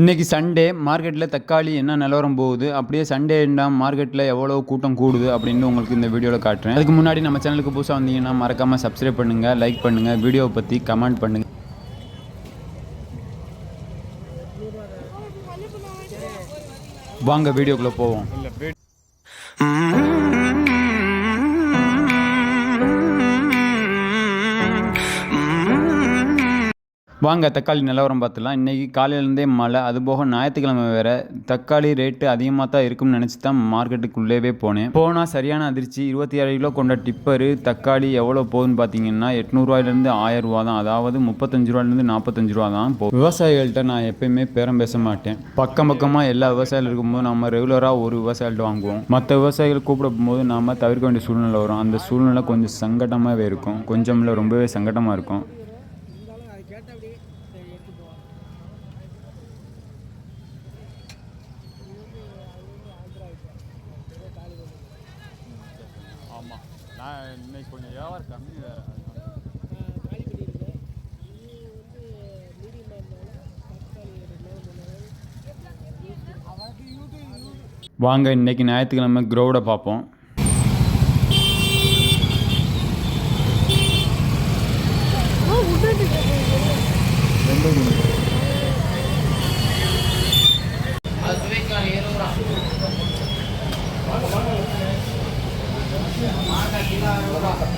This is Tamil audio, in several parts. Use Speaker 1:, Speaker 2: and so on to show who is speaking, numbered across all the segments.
Speaker 1: இன்னைக்கு சண்டே மார்க்கெட்டில் தக்காளி என்ன நிலவரம் போகுது? அப்படியே சண்டேண்டா மார்க்கெட்டில் எவ்வளோ கூட்டம் கூடுது அப்படின்னு உங்களுக்கு இந்த வீடியோவில் காட்டுறேன். அதுக்கு முன்னாடி நம்ம சேனலுக்கு புதுசாக வந்தீங்கன்னா மறக்காமல் சப்ஸ்கிரைப் பண்ணுங்கள் லைக் பண்ணுங்கள் வீடியோவை பற்றி கமெண்ட் பண்ணுங்கள் வாங்க வீடியோக்குள்ளே போவோம். வாங்க தக்காளி நிலவரம் பார்த்துலாம் இன்றைக்கி காலையிலேருந்தே மழை அதுபோக ஞாயிற்றுக்கிழமை வேறு. தக்காளி ரேட்டு அதிகமாக தான் இருக்கும்னு நினச்சி தான் மார்க்கெட்டுக்குள்ளேவே போனேன். போனால் சரியான அதிர்ச்சி. இருபத்தி ஏழு கிலோ கொண்ட டிப்பரு தக்காளி எவ்வளோ போகுதுன்னு பார்த்தீங்கன்னா எட்நூறுவாயிலேருந்து ஆயிரம் ரூபா தான். அதாவது முப்பத்தஞ்சு ரூபாயிலேருந்து நாற்பத்தஞ்சு ரூபா தான் போகும் விவசாயிகள்கிட்ட நான் எப்பயுமே பேரம் பேச மாட்டேன். பக்கம் பக்கமாக எல்லா விவசாயிகள் இருக்கும்போது நம்ம ரெகுலராக ஒரு விவசாயிகிட்ட வாங்குவோம். மற்ற விவசாயிகள் கூப்பிட போகும்போது நாம் தவிர்க்க வேண்டிய சூழ்நிலை வரும். அந்த சூழ்நிலை கொஞ்சம் சங்கடமாகவே இருக்கும். கொஞ்சம் இல்லை ரொம்பவே சங்கடமாக இருக்கும்.
Speaker 2: அதை கேட்டபடி சரி
Speaker 1: ஆமாம் நான் இன்னைக்கு கொஞ்சம் வியாபாரம் கம்மி வேறு.
Speaker 2: காலிப்படி இருக்கு இது வந்து மீடியம்
Speaker 1: ஞாயிற்றுக்கிழமை க்ரௌடை பார்ப்போம்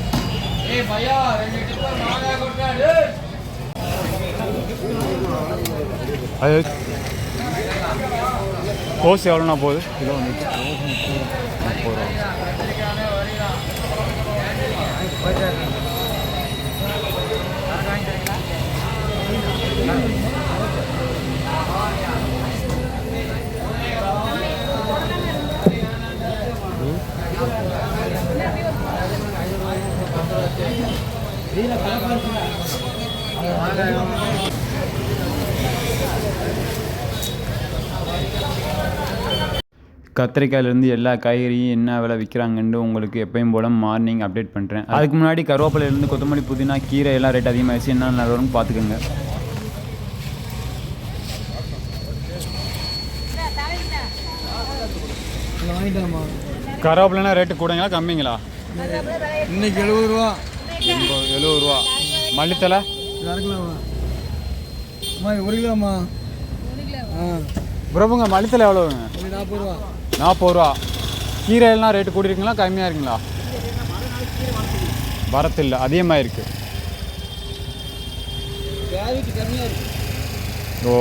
Speaker 1: அது கோஸ் எவ்வளோண்ணா போகுது? கிலோ வந்து முப்பது ரூபா. கத்திரிக்காயிலேருந்து எல்லா காய்கறியும் என்ன விலை விற்கிறாங்கன்னு உங்களுக்கு எப்பயும் போல் மார்னிங் அப்டேட் பண்ணுறேன் அதுக்கு முன்னாடி கருவேப்பிலையிலேருந்து கொத்தமல்லி புதினா கீரை எல்லாம் ரேட் அதிகமாகிடுச்சு என்ன நிலவரம்னு பார்த்துக்கோங்க
Speaker 2: வாங்கிட்டாமா
Speaker 1: கருவேப்பிலைனா ரேட்டு கூடங்களா கம்மிங்களா?
Speaker 2: இன்னைக்கு எழுபது ரூபா.
Speaker 1: எண்பது எழுபது ரூபா. மல்லித்தலை?
Speaker 2: அம்மா ஒரு கிலோம்மா.
Speaker 1: பிரபுங்க மல்லித்தலை எவ்வளோங்க
Speaker 2: நாற்பது ரூபா.
Speaker 1: நாற்பது ரூபா. கீரை எல்லாம் ரேட்டு கூடிருக்குங்களா கம்மியாக இருக்குங்களா வரத்து இல்லை அதிகமாக இருக்குது ஓ.